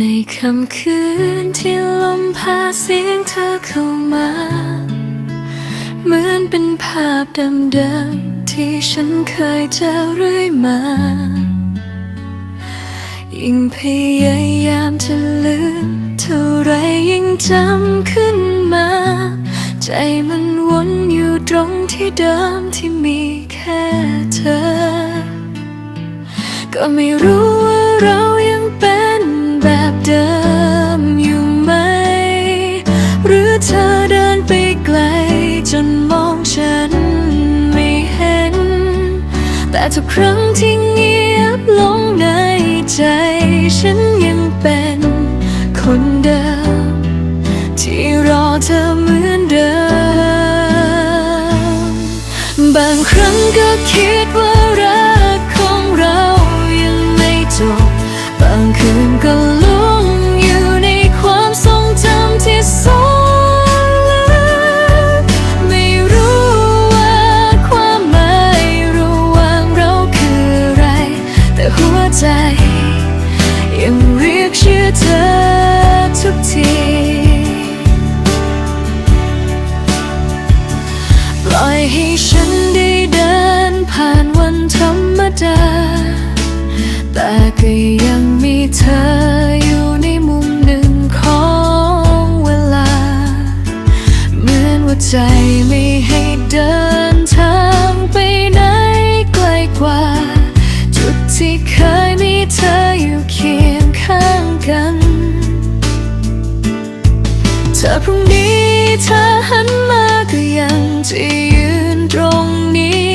ในค่ำคืนที่ลมพาเสียงเธอเข้ามา เหมือนเป็นภาพเดิมๆที่ฉันเคยเจอเรื่อยมา ยิ่งพยายามจะลืมเท่าไรยิ่งจำขึ้นมา ใจมันวนอยู่ตรงที่เดิมที่มีแค่เธอ ก็ไม่รู้ว่าเรา เดิมอยู่ไหม หรือเธอเดินไปไกล จนมองฉันไม่เห็น แต่ทุกครั้งที่เงียบลงในใจ ฉันยังเป็นคนเดิม ที่รอเธอเหมือนเดิม บางครั้งก็คิดว่า ยังมีเธออยู่ในมุมหนึ่งของเวลา เหมือนว่าใจไม่ให้เดินทางไปไหนไกลกว่า จุดที่เคยมีเธออยู่เคียงข้างกันถ้าพรุ่งนี้เธอหันมาก็ยังจะยืนตรงนี้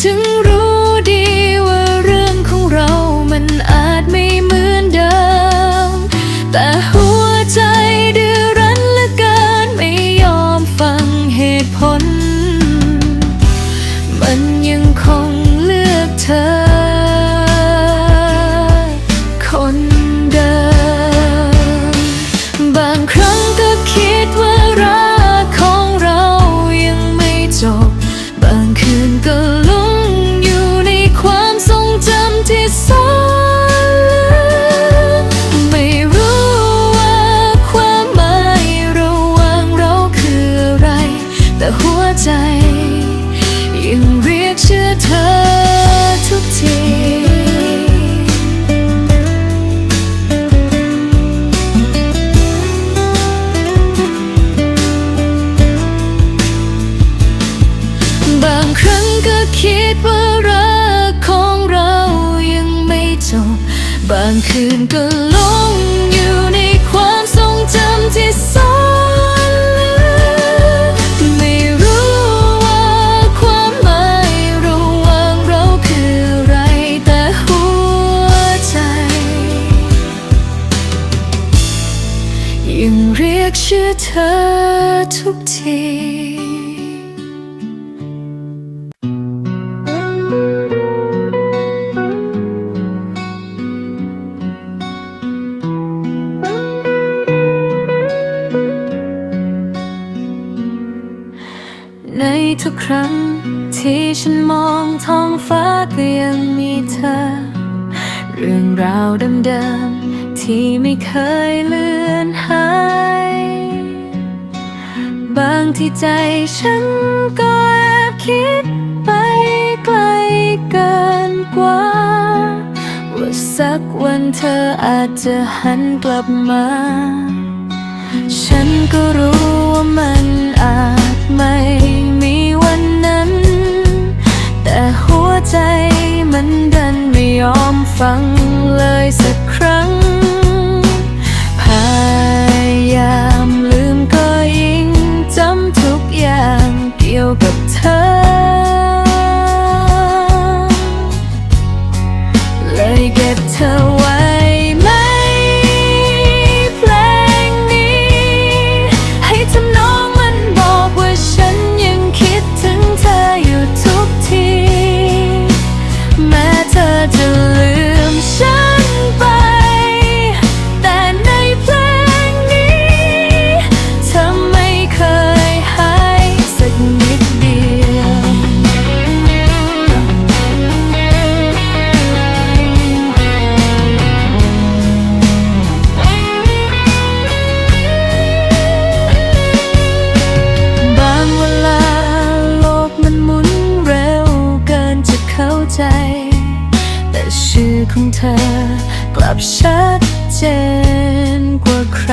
ถึงรู้ ทุกครั้ง ที่ฉันมองท้องฟ้าก็ยังมีเธอ เรื่องราวเดิมๆที่ไม่เคยเลือนหายบางที่ใจฉันก็แอบคิดไปไกลเกินกว่า ว่าสักวันเธออาจจะหันกลับมา ฉันก็รู้ว่ามันอา ของเธอ กลับชัดเจนกว่าใคร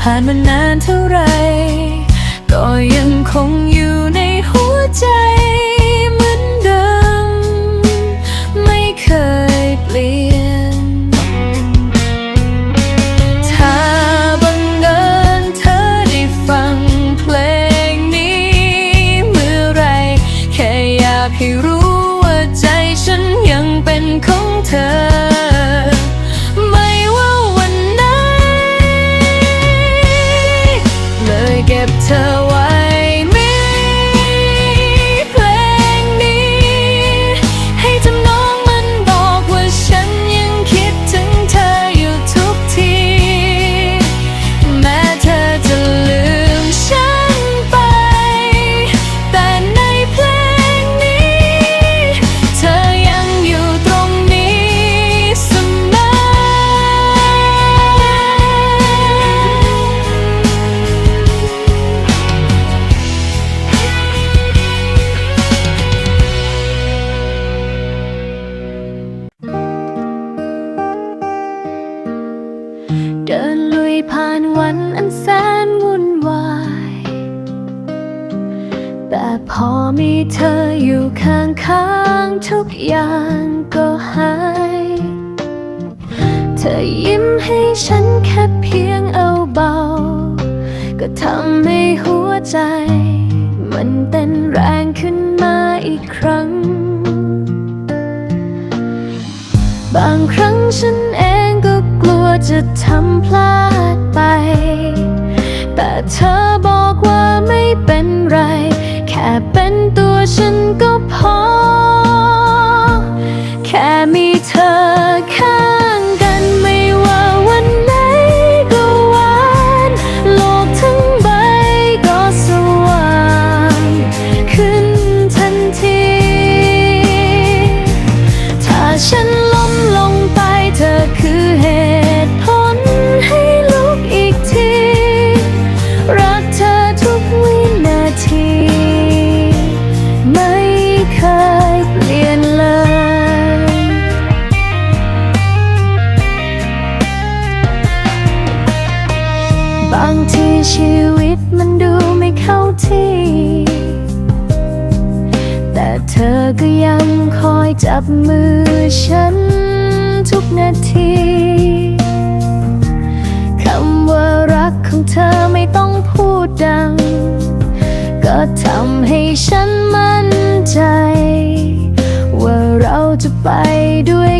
ผ่านมานานเท่าไร ก็ยังคงอยู่ในหัวใจเหมือนเดิม ไม่เคยเปลี่ยน ถ้าบังเอิญเธอได้ฟังเพลงนี้ เมื่อไรแค่อยากให้รู้ กอย่างก็หาย เธอยิ้มให้ฉันแค่เพียงเอาเบา ก็ทำให้หัวใจ มันเต้นแรงขึ้นมาอีกครั้ง บางครั้งฉันเองก็กลัวจะทำพลาดไป แต่เธอบอกว่าไม่เป็นไร แค่เป็นตัวฉันก็พอ ค่ ชีวิตมันดูไม่เข้าที่ แต่เธอก็ยังคอยจับมือฉันทุกนาทีคำว่ารักของเธอไม่ต้องพูดดัง ก็ทำให้ฉันมั่นใจ ว่าเราจะไปด้วย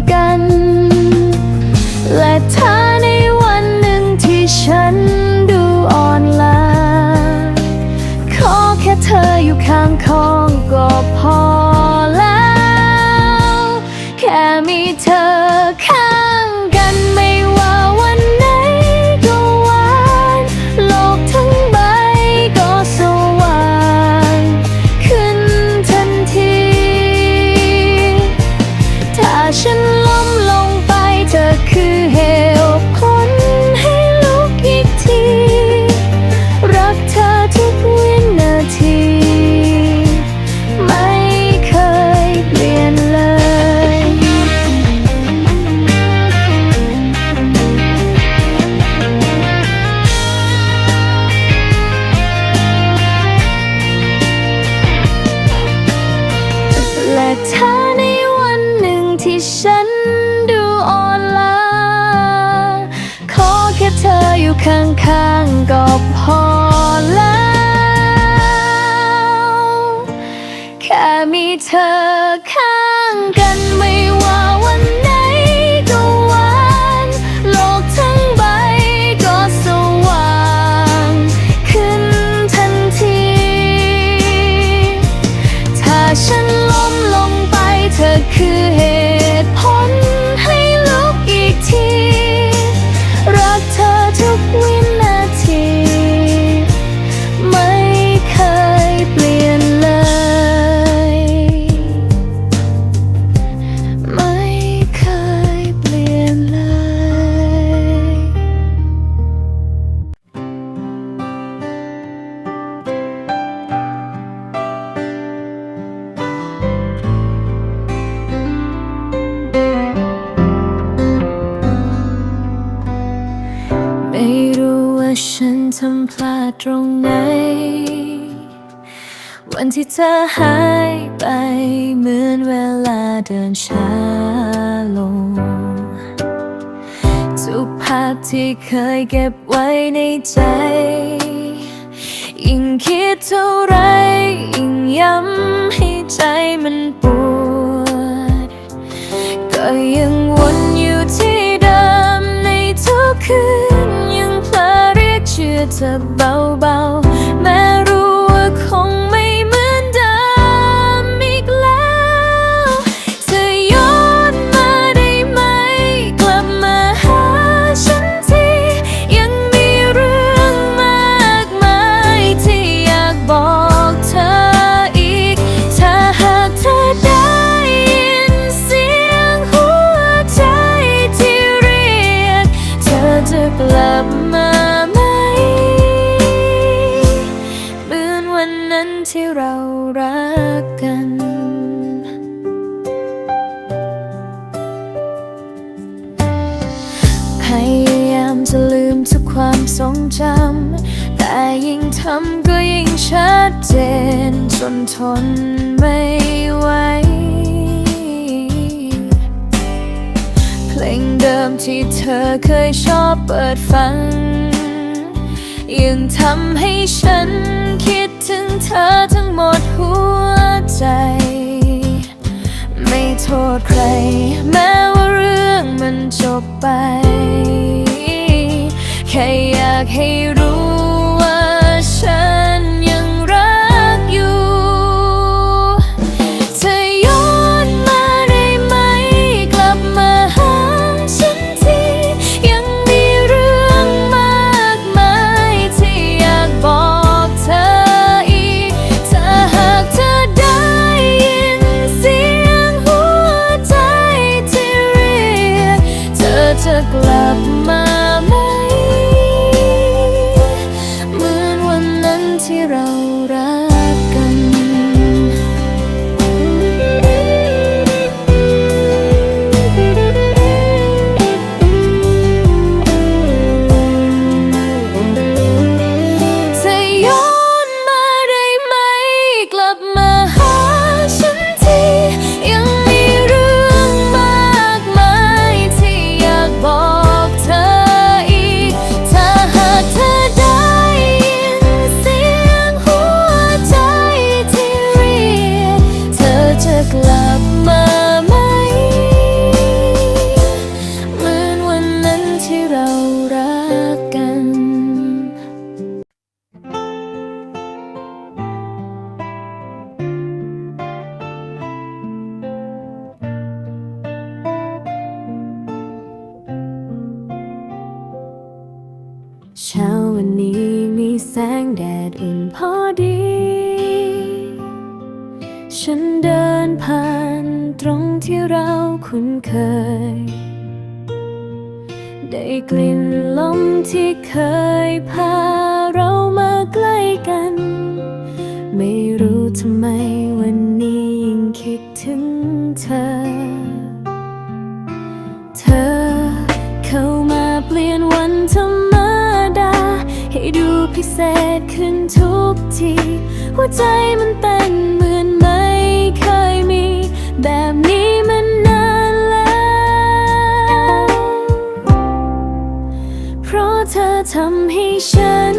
ข้างๆก็พอแล้ว แค่มีเธอข้าง ไหน วันที่เธอหายไปเหมือนเวลาเดินช้าลงทุกภาพที่เคยเก็บไว้ในใจ ยิ่งคิดเท่าไรยิ่งย้ำให้ใจมันปวด ก็ยังวนอยู่ที่เดิมในทุกคืน เธอเบาๆ รารักกัน พยายามจะลืมทุกความทรงจำ แต่ยิ่งทำก็ยิ่งชัดเจน จนทนไม่ไหว เพลงเดิมที่เธอเคยชอบเปิดฟัง ยังทำให้ฉัน ถึงเธอทั้งหมดหัวใจ ไม่โทษใคร แม้ว่าเรื่องมันจบไป แค่อยากให้ อจ เช้าวันนี้มีแสงแดดอุ่นพอดี ฉันเดินผ่านตรงที่เราคุ้นเคย ได้กลิ่นลมที่เคยพาเรามาใกล้กัน ไม่รู้ทำไมวันนี้ยิ่งคิดถึงเธอ เธอเข้ามาเปลี่ยนวันธรรมดา พิเศษขึ้นทุกที หัวใจมันเต้นเหมือนไม่เคยมี แบบนี้มันนานแล้ว เพราะเธอทำให้ฉัน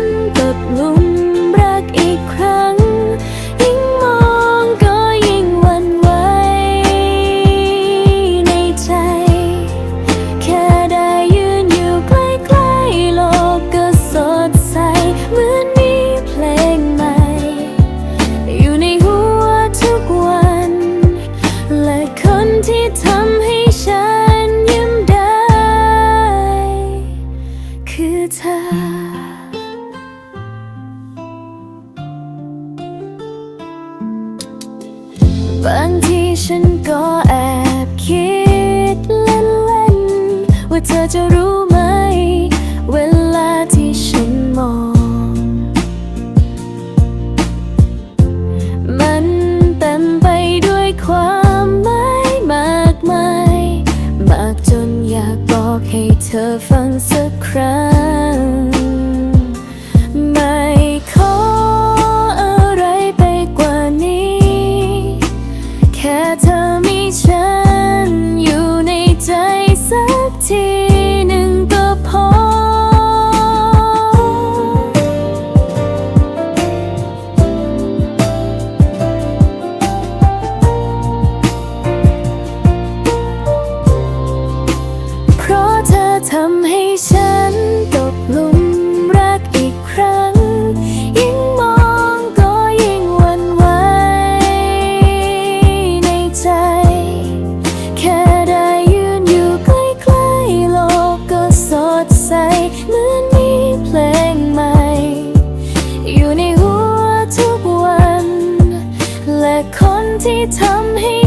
ที่ทำให้